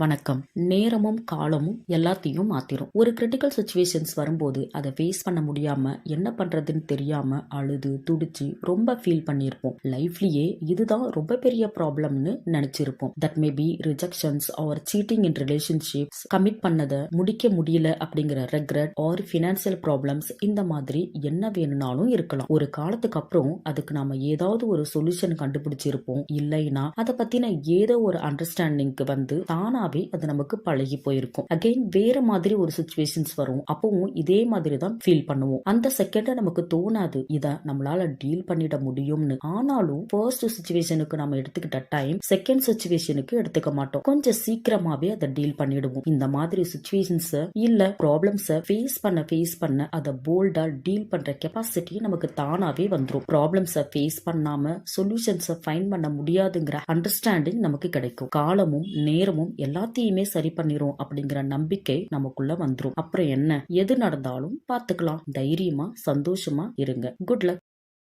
வணக்கம். நேரமும் காலமும் எல்லாத்தையும் மாத்திரும். ஒரு கிரிட்டிக்கல் சுச்சுவேஷன்ஸ் வரும்போது அதை ஃபேஸ் பண்ண முடியாம என்ன பண்றதுன்னு தெரியாம அழுது துடிச்சு ரொம்ப ஃபீல் பண்ணியிருப்போம். லைஃப்லயே இதுதான் ரொம்ப பெரிய ப்ராப்ளம்னு நினைச்சிருப்போம். That may be rejections are cheating in relationships commit பண்ணதை முடிக்க முடியல அப்படிங்கிற ரெக்ரெட் ஆர் ஃபினான்சியல் ப்ராப்ளம்ஸ் இந்த மாதிரி என்ன வேணும்னாலும் இருக்கலாம். ஒரு காலத்துக்கு அப்புறம் அதுக்கு நாம ஏதாவது ஒரு சொல்யூஷன் கண்டுபிடிச்சிருப்போம். இல்லைன்னா அதை பத்தின ஏதோ ஒரு அண்டர்ஸ்டாண்டிங்க்கு வந்து தானாவே அது நமக்கு பழகி போயிருக்கும். அகைன் வேற மாதிரி ஒரு சுச்சுவேஷன்ஸ் வரும். அப்பவும் இதே மாதிரி தான் ஃபீல் பண்ணுவோம். அந்த செகண்ட நமக்கு தோணாது. இத நம்மளால டீல் பண்ணிட முடியும்னு. ஆனாலும் ஃபர்ஸ்ட் சுச்சுவேஷனுக்கு நம்ம எடுத்துக்கிட்ட டைம் செகண்ட் சுச்சுவேஷனுக்கு எடுத்துக்க மாட்டோம். கொஞ்சம் சீக்கிரமாவே அதை டீல் பண்ணிடுவோம். இந்த மாதிரி சுச்சுவேஷன்ஸ் இல்ல ப்ராப்ளம்ஸ் ஃபேஸ் பண்ண ஃபேஸ் பண்ண அதை போல்டா டீல் பண்ற கெப்பாசிட்டி நமக்கு தானாவே வந்துடும் ப்ராப்ளம்ஸ ஃபேஸ் பண்ணாம சொல்யூஷன்ஸை ஃபைன் பண்ண முடியாதுங்கிற அண்டர்ஸ்டாண்டிங் நமக்கு கிடைக்கும். காலமும் நேரமும் எல்லாத்தையுமே சரி பண்ணிரும் அப்படிங்கிற நம்பிக்கை நமக்குள்ள வந்துரும். அப்புறம் என்ன? எது நடந்தாலும் பார்த்துக்கலாம். தைரியமா சந்தோஷமா இருங்க. Good luck